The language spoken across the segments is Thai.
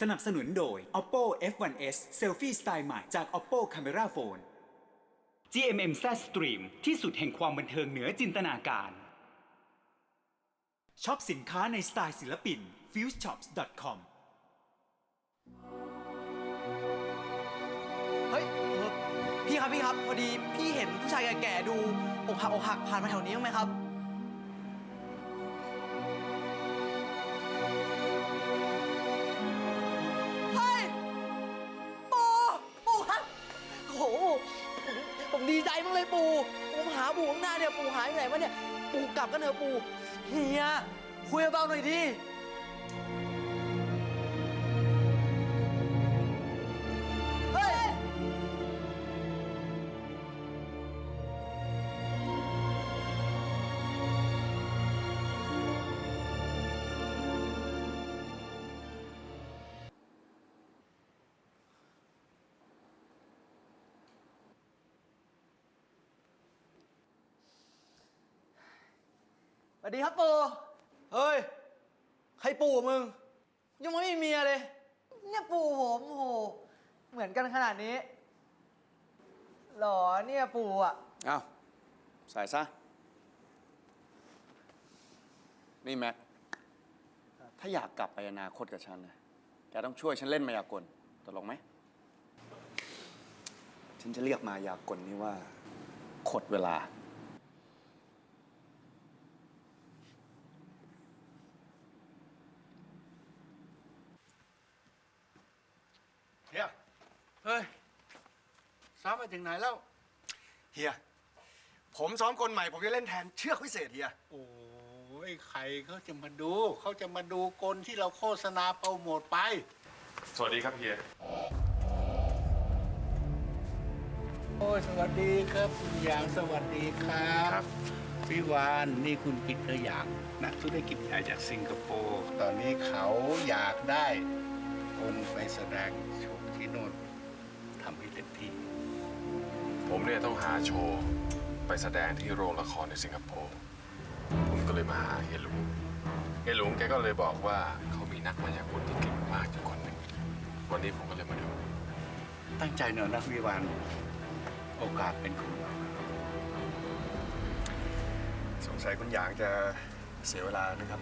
สนับสนุนโดย Oppo F1s Selfie สไตล์ใหม่จาก Oppo Camera Phone GMM Z Stream ที่สุดแห่งความบันเทิงเหนือจินตนาการช็อปสินค้าในสไตล์ศิลปิน fuseshops.com เฮ้ยเออพี่ครับพี่ครับ พอดีพี่เห็นผู้ชายแก่ๆดูอกหักอกหักผ่านมาแถวนี้บ้างไหมครับ ปู่ข้างหน้าเนี่ยปู่หายไปไหนวะเนี่ยปู่กลับกันเถอะปู่เฮียคุยเบาๆหน่อยดิ วัสดีครับปู่เฮ้ย ใครปู่มึง ยังไม่มีเมียเลย เนี่ยปู่ผมโอ้โห เหมือนกันขนาดนี้ หรอเนี่ยปู่อะ เอาใส่ซะ นี่แม็ก ถ้าอยากกลับไปอนาคตกับฉันนะ แกต้องช่วยฉันเล่นมายากลตกลงไหม ฉันจะเรียกมายากลนี่ว่า ขดเวลา เฮีย เฮ้ย ซ้อมไป ถึงไหนแล้ว เฮีย ผมซ้อมคนใหม่ ผมจะเล่นแทนเชือกวิเศษเฮีย โอ้ยใครเขาจะมาดูเขาจะมาดูกลที่เราโฆษณาโปรโมทไป สวัสดีครับเฮีย โอ้ยสวัสดีครับคุณหยางสวัสดีครับครับ พี่วานนี่คุณกิตเตอร์หยางนักธุรกิจใหญ่จากสิงคโปร์ตอนนี้เขาอยากได้คนไปแสดงโชว์ที่โน่น เนี่ยต้องหาโชว์ ไปแสดงที่โรงละครในสิงคโปร์ ผมก็เลยมาหาเฮียหลุงเฮียหลุงแกก็เลยบอกว่าเขามีนักมายากลที่เก่งมากอยู่คนหนึ่ง วันนี้ผมก็เลยมาดู ตั้งใจหน่อยนะพี่วานโอกาสเป็นของเราสงสัยคุณหยางจะเสียเวลานะครับ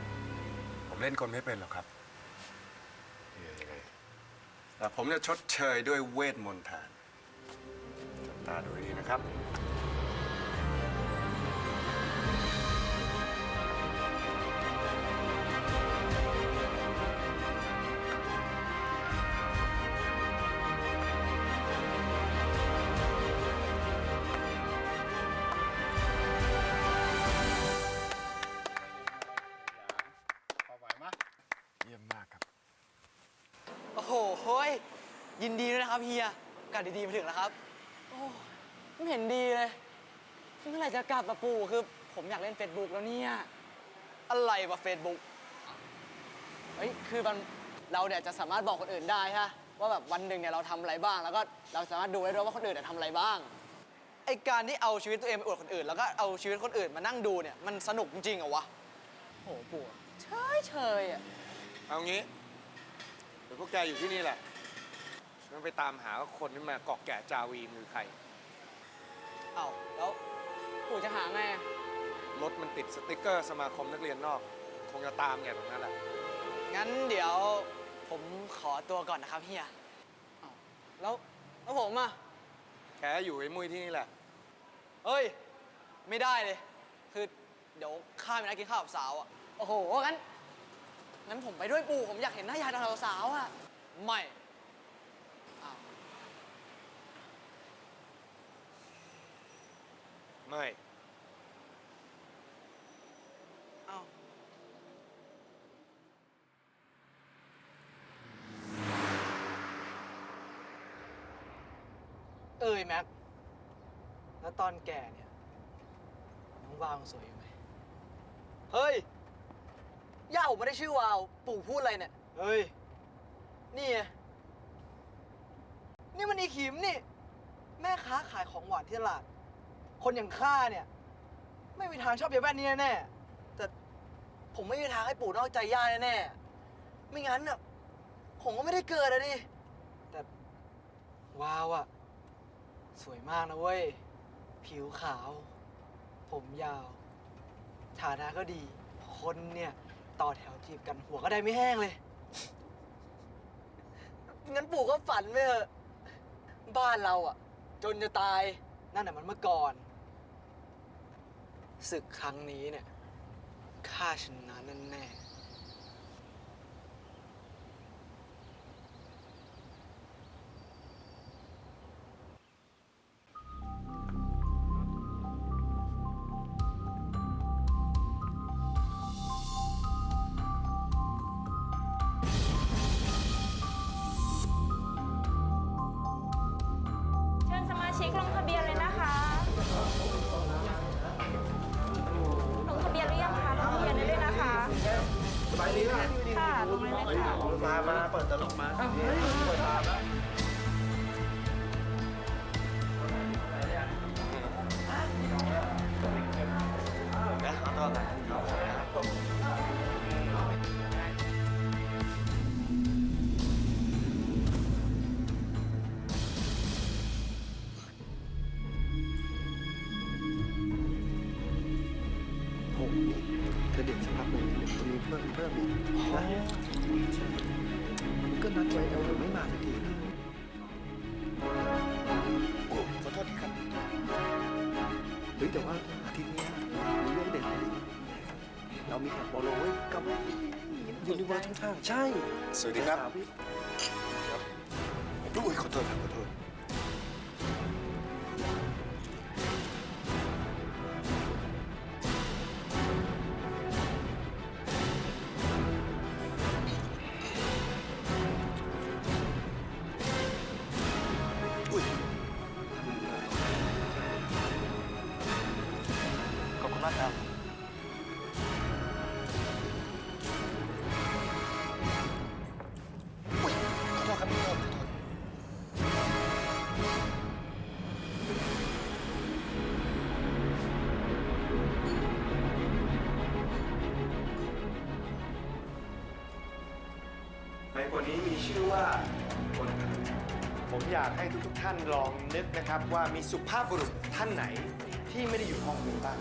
ผมเล่นคนไม่เป็นหรอกครับเฮียยังไงแต่ผมจะชดเชยด้วยเวทมนต์แทนจับ ตาดูให้ดีนะครับ พอไหวไหมเยี่ยมมากครับ โอ้โหเฮ้ยยินดีด้วยนะครับเฮียโอกาสดีๆมาถึงแล้วครับโอ้ ไม่เห็นดีเลยเมื่อไหร่จะกลับมาปู่คือ ผมอยากเล่น Facebook แล้วเนี่ย อะไรวะ Facebook เฮ้ยคือมันเราเนี่ยจะสามารถบอกคนอื่นได้ฮะว่าแบบวันหนึ่งเนี่ยเราทำอะไรบ้าง แล้วก็เราสามารถดูได้ด้วยว่าคนอื่นเนี่ยทำอะไรบ้างไอการที่เอาชีวิตตัวเองไปอวดคนอื่น แล้วก็เอาชีวิตคนอื่นมานั่งดูเนี่ยมันสนุกจริงๆเหรอวะโอ้โหปู่เฉยเฉยๆอะเอางี้เดี๋ยวพวกแกอยู่ที่นี่แหละฉันไปตามหาว่าคนที่มาเกาะแก่จาวีมือใคร เอ้าแล้วปู่จะหาไงอะรถมันติดสติกเกอร์สมาคมนักเรียนนอก คงจะตามแกตรงนั้นแหละ งั้นเดี๋ยวผมขอตัวก่อนนะครับเฮียอ้าวแล้วแล้วผมอะ แกอยู่ไอ้มุ้ยที่นี่แหละเฮ้ย ไม่ได้เลย คือเดี๋ยวข้าไปนัดกินข้าวกับสาวอะ โอ้โหงั้นงั้นผมไปด้วยปู่ผมอยากเห็นหน้ายายตอนสาวๆอะ ไม่อ้าว ไม่อ้าวเอ้ยแม็ก แล้วตอนแก่เนี่ย น้องวาวยังสวยอยู่ไหม เฮ้ย ย่าผมไม่ได้ชื่อวาว ปู่พูดอะไรเนี่ย เฮ้ย นี่ไงนี่มันอีขิมนี่ แม่ค้าขายของหวานที่ตลาด คนอย่างข้าเนี่ย ไม่มีทางชอบยายแว่นนี่แน่ๆแต่ผมไม่มีทางให้ปู่นอกใจย่าแน่ๆไม่งั้นน่ะผมก็ไม่ได้เกิดอะดิแต่ว้าวอะสวยมากนะเว้ย ผิวขาว ผมยาว ฐานะก็ดี คนเนี่ย ต่อแถวจีบกันหัวก็ได้ไม่แห้งเลย งั้นปู่ก็ฝันไปเถอะ บ้านเราอะจนจะตาย นั่นแหละมันเมื่อก่อน ศึกครั้งนี้เนี่ยข้าชนะแน่ สบายดีนะค่ะลงเลยนะคะมา มา เปิดตลกมาเปิดตาแล้ว พิ่มเพิ่มอีกนะมันก็นัดไว้แล้วไม่มาสักทีโอ้ขอโทษทีครับเฮ้ยแต่ว่าอาทิตย์เนี้ยมีเรื่องเด่นเลยเรามีแข่งบอลโลไว้กับยูนิเวอร์สข้างๆใช่สวัสดีครับพี่อุ้ยขอโทษครับขอโทษ ในบทนี้มีชื่อว่าคนครับผมอยากให้ทุกๆท่านลองนึกนะครับว่ามีสุภาพบุรุษท่านไหนที่ไม่ได้อยู่ห้องนี้บ้าง